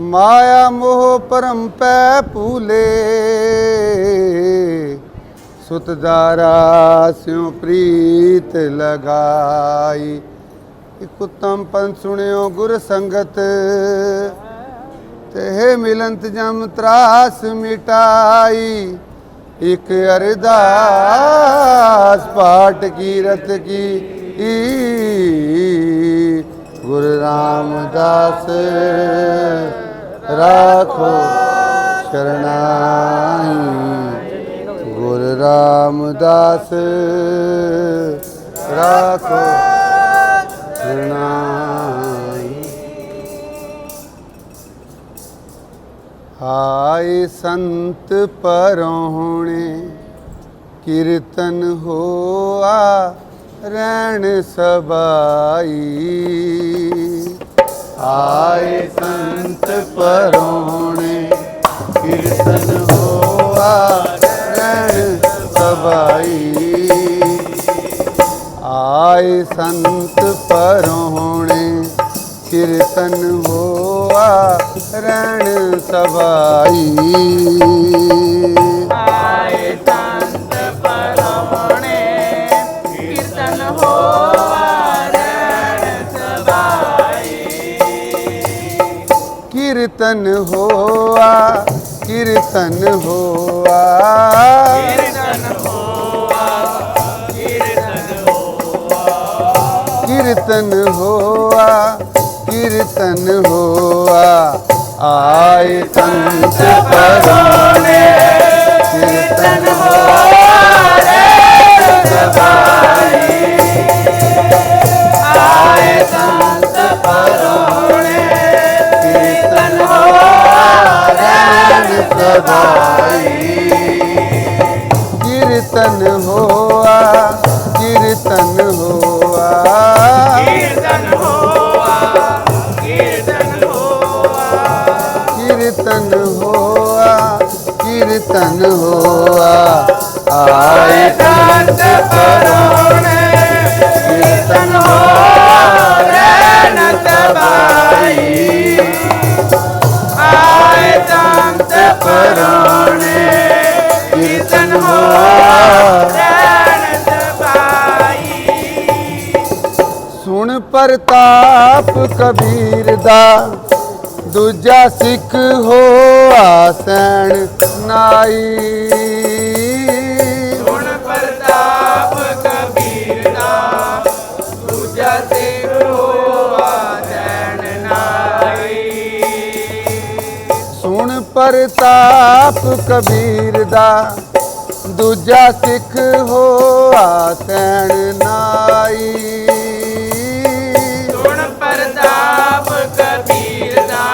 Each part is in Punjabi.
ਮਾਇਆ ਮੋਹ ਪਰਮ ਪੈ ਭੂਲੇ। ਸੁਤਦਾਰਾ ਸਿਉ ਪ੍ਰੀਤ ਲਗਾਈ। ਇਕ ਉਤਮ ਪੰਥ ਸੁਣਿਓ ਗੁਰ ਸੰਗਤ। ਤੇ ਮਿਲੰਤ ਜਮ ਤਰਾਸ ਮਿਟਾਈ। ਇਕ ਅਰਦਾਸ ਪਾਟ ਕੀਰਤ ਕੀ ਗੁਰ ਰਾਮਦਾਸ। ਰਾਖੋ ਸ਼ਰਨਾਈ ਗੁਰੂ ਰਾਮਦਾਸ ਰਾਖੋ ਸ਼ਰਨਾਈ ਹਾਏ ਸੰਤ ਪਰੋਣੇ ਕੀਰਤਨ ਹੋਆ ਰਹਿਣ ਸਬਾਈ। ਆਏ ਸੰਤ ਪਰੋਣੇ ਕੀਰਤਨ ਹੋਆ ਰਹਿਣ ਸਬਾਈ ਆਏ ਸੰਤ ਪਰੋਣੇ ਕੀਰਤਨ ਹੋਆ ਰਹਿਣ ਸਬਾਈ ਕੀਰਤਨ ਹੋਆ ਕੀਰਤਨ ਹੋਆ। ਕੀਰਤਨ ਹੋਆ ਕੀਰਤਨ ਕੀਰਤਨ ਹੋਆ ਕੀਰਤਨ ਹੋਆ। ਆਏ ਸੰਤ ਪਰੋਣੇ ਪ੍ਰਤਾਪ ਕਬੀਰ ਦਾ ਦੂਜਾ ਸਿੱਖ ਹੋ ਸੈਣ ਨਾਈ। ਪ੍ਰਤਾਪ ਕਬੀਰ ਦਾ ਦੂਜਾ ਸਿੱਖ ਹੋਆ ਸੈਣ ਨਾਈ। ਗੁਣ ਪ੍ਰਤਾਪ ਕਬੀਰ ਦਾ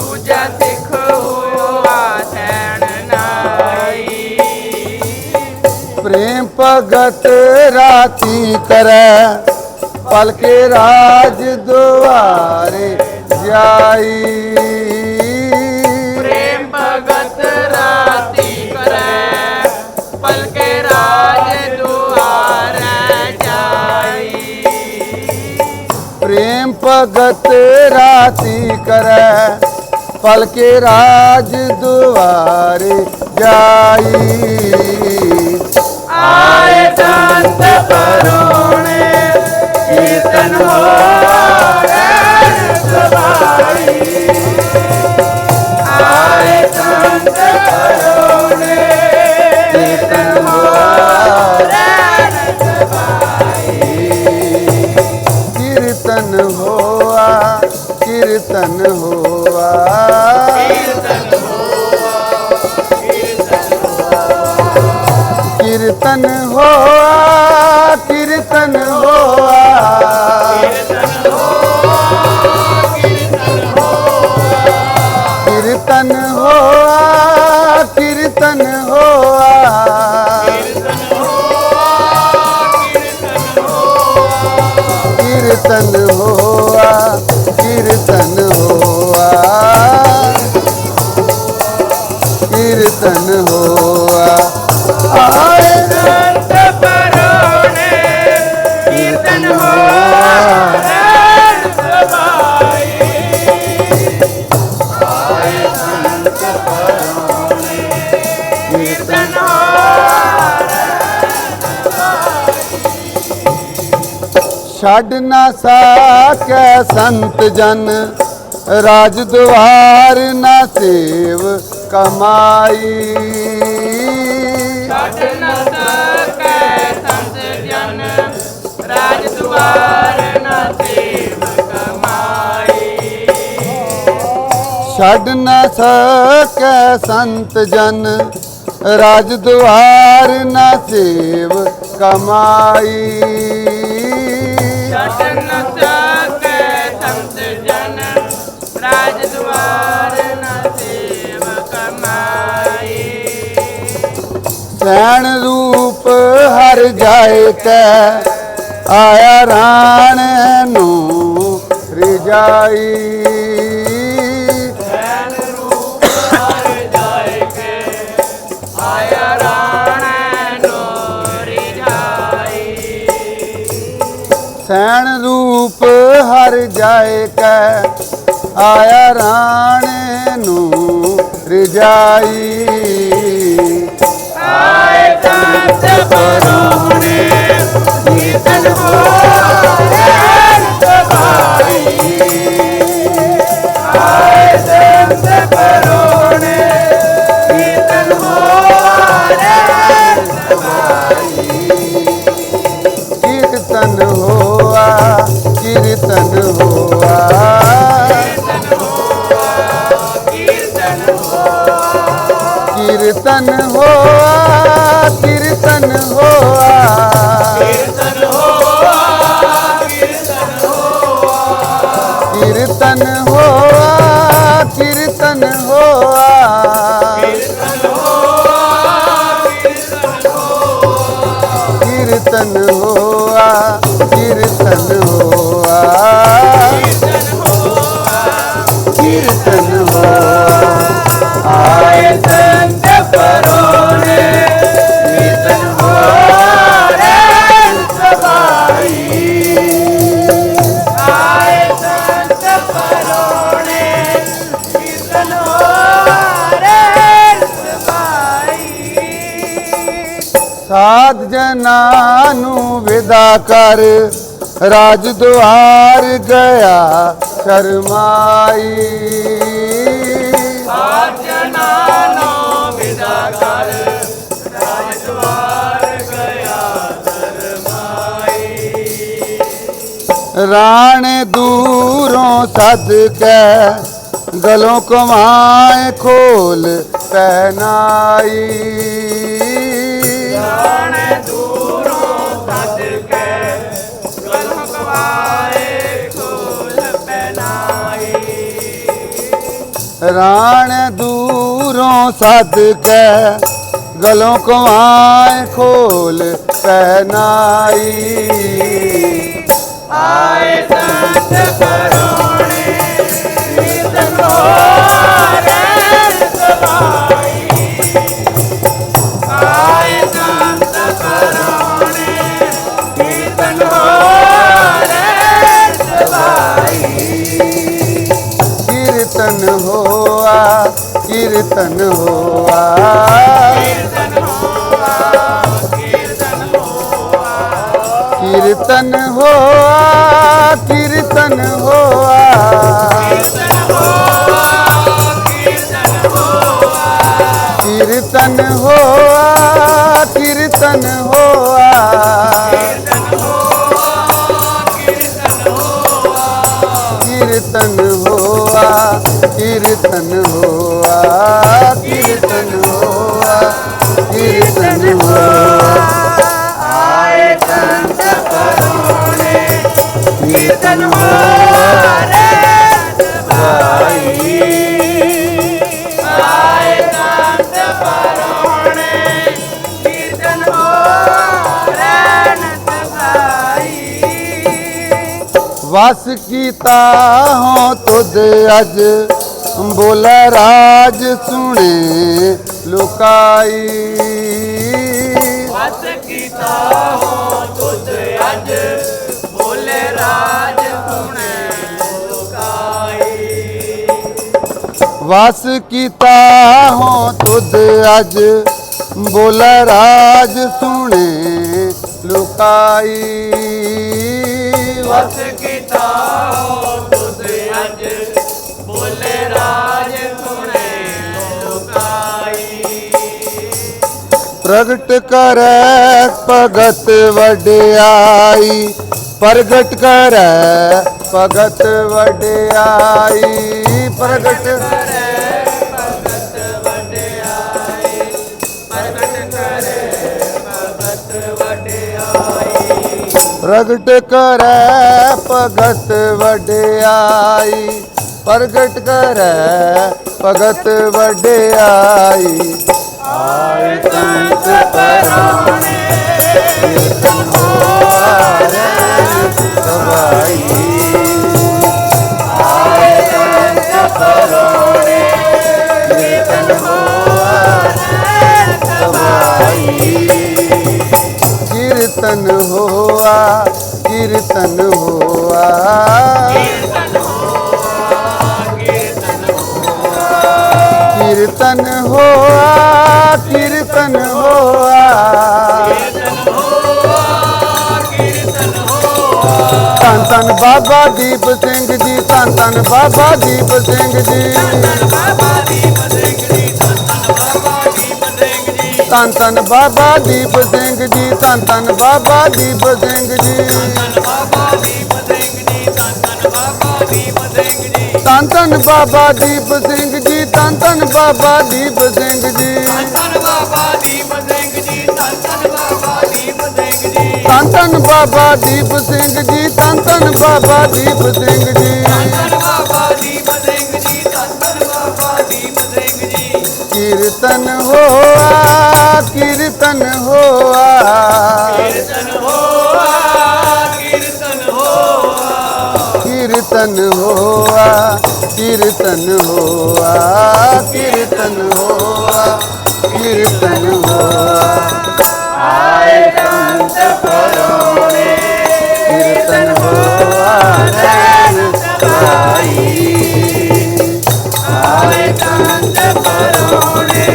ਦੂਜਾ ਸਿੱਖ ਹੋਆ ਜੈਨ ਨਾਈ। ਪ੍ਰੇਮ ਭਗਤ ਰਾਤੀ ਕਰੈ ਪਲਕੇ ਰਾਜ ਦੁਆਰੇ ਜਾਈ। ਭਗਤ ਰਾਤੀ ਕਰੈ ਪਲਕੇ ਰਾਜ ਦੁਆਰੇ ਜਾਈ। ਆਏ ਸੰਤ ਪਰੋਣੇ ਕੀਰਤਨ ਹੋਵੇ ਸਬਾਈ ਆਏ ਕੀਰਤਨ ਹੋਆ। ਕੀਰਤਨ ਹੋਆ ਕੀਰਤਨ ਹੋਆ। ਕੀਰਤਨ ਹੋਆ ਕੀਰਤਨ ਹੋਆ। ਕੀਰਤਨ ਹੋਆ। ਕੀਰਤਨ ਹੋਆ। ਆਏ ਸੰਤ ਪਰੋਣੇ ਕੀਰਤਨ ਹੋਆ। ਛੱਡ ਨਾ ਸਾਕੈ ਰਾਜ ਦੁਆਰ ਨਾ ਸੇਵ ਕਮਾਈ। ਛੱਡ ਨ ਸਕੈ ਸੰਤ ਜਨ ਰਾਜ ਦੁਆਰ ਨ ਸੇਵ ਕਮਾਈ। ਛੱਡ ਨਾ ਸਕੈ ਸੰਤ ਜਨ ਰਾਜ ਦੁਆਰ ਨਾ ਸੇਵ ਕਮਾਈ। ਸੈਣ ਰੂਪ ਹਰ ਜਾਏ ਕੈ ਆਇਆ ਰਾਣ ਨੂੰ ਰਿਜਾਈ। ਆਇਆ ਰਾਣ ਨੋਰੀ ਜਾਈ ਸੈਣ ਰੂਪ ਹਰ ਜਾਏ ਕੈ ਆਇਆ ਰਾਣ ਨੂੰ ਰਿਜਾਈ। Eternal ਕੀਰਤਨ ਹੋਆ ਕੀਰਤਨ ਹੋਆ। ਜਨਾਂ ਨੂੰ ਵਿਦਾ ਕਰ। ਰਾਜ ਦੁਆਰ ਗਿਆ ਸ਼ਰਮਾਈ। ਸਾਜਨਾ ਨੋ ਵਿਦਾ ਕਰ। ਰਾਜਦਵਾਰ ਗਿਆ ਸਰਮਾਈ। ਰਾਣੇ ਦੂਰੋਂ ਸੱਦ ਕੇ ਗਲੋਂ ਕਮਾਏ ਖੋਲ ਪਹਿਨਾਈ ਜਾਣੇ ਦੂਰੋਂ ਸੱਜ ਕੇ ਗਲੋਂ ਕਵਾਏ ਖੋਲ ਪਹਿਨਾਈ। ਰਾਣੇ ਦੂਰੋਂ ਸੱਦ ਕੇ ਗਲੋਂ ਕਮਾਏ ਖੋਲ ਪਹਿਨਾਈ। ਆਏ ਸੰਤ ਪਰੋਣੇ कीर्तन हुआ कीर्तन हुआ कीर्तन हुआ कीर्तन हुआ कीर्तन हो। होआ कीर्तन होआ कीर्तन होआ कीर्तन होआ। आए संत कीर्तन होआ ਵਸ ਕੀਤਾ ਹੋ ਤੁਧ ਅਜ। ਬੋਲੇ ਰਾਜ ਸੁਣੇ ਲੁਕਾਈ। ਵਸ ਕੀਤਾ ਹੋ ਤੁਧ ਅੱਜ। ਬੋਲੇ ਰਾਜ ਵਸ ਕੀਤਾ ਹੋ ਤੁਧ ਅਜ। ਬੋਲੇ ਰਾਜ ਸੁਣੇ ਲੁਕਾਈ। ਵਸ ਕੀਤਾ ਹੋ ਤੁਧ ਅਜ ਬੋਲੇ ਰਾਜ ਸੁਣੇ ਲੋਕਾਈ ਪ੍ਰਗਟ ਕਰੈ ਭਗਤ ਵਡਿਆਈ, ਪ੍ਰਗਟ ਕਰੈ ਭਗਤ ਵਡਿਆਈ, ਪ੍ਰਗਟ ਕਰੇ ਪ੍ਰਗਟ ਕਰੈ ਭਗਤ ਵਡਿਆਈ ਪ੍ਰਗਟ ਕਰੈ ਭਗਤ ਵਡਿਆਈ। ਆਏ ਸੰਤ ਪਰਾਣੇ ਕੀਰਤਨ ਹੋਆ। ਕੀਰਤਨ ਹੋਆ ਕੀਰਤਨ ਹੋਆ। ਧੰਨ ਧੰਨ ਬਾਬਾ ਦੀਪ ਸਿੰਘ ਜੀ, ਧੰਨ ਧੰਨ ਬਾਬਾ ਦੀਪ ਸਿੰਘ ਜੀ। ਧੰਨ ਧੰਨ ਬਾਬਾ ਦੀਪ ਸਿੰਘ ਜੀ, ਧੰਨ ਧੰਨ ਬਾਬਾ ਦੀਪ ਸਿੰਘ ਜੀ। धन धन बाबा दीप सिंह जी धन धन बाबा दीप सिंह जी धन धन बाबा दीप सिंह जी धन धन बाबा दीप सिंह जी कीर्तन होआ कीर्तन होआ कीर्तन हुआ कीर्तन हुआ कीर्तन हुआ कीर्तन हुआ आए संत परोने कीर्तन हुआ नैन आई आए संत परोने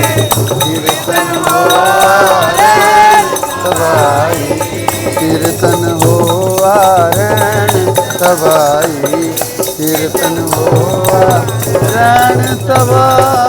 कीर्तन हुआ नैन आई कीर्तन हुआ है सभा ਕੀਰਤਨ ਹੋਆ ਰਹਿਣ ਤਵਾ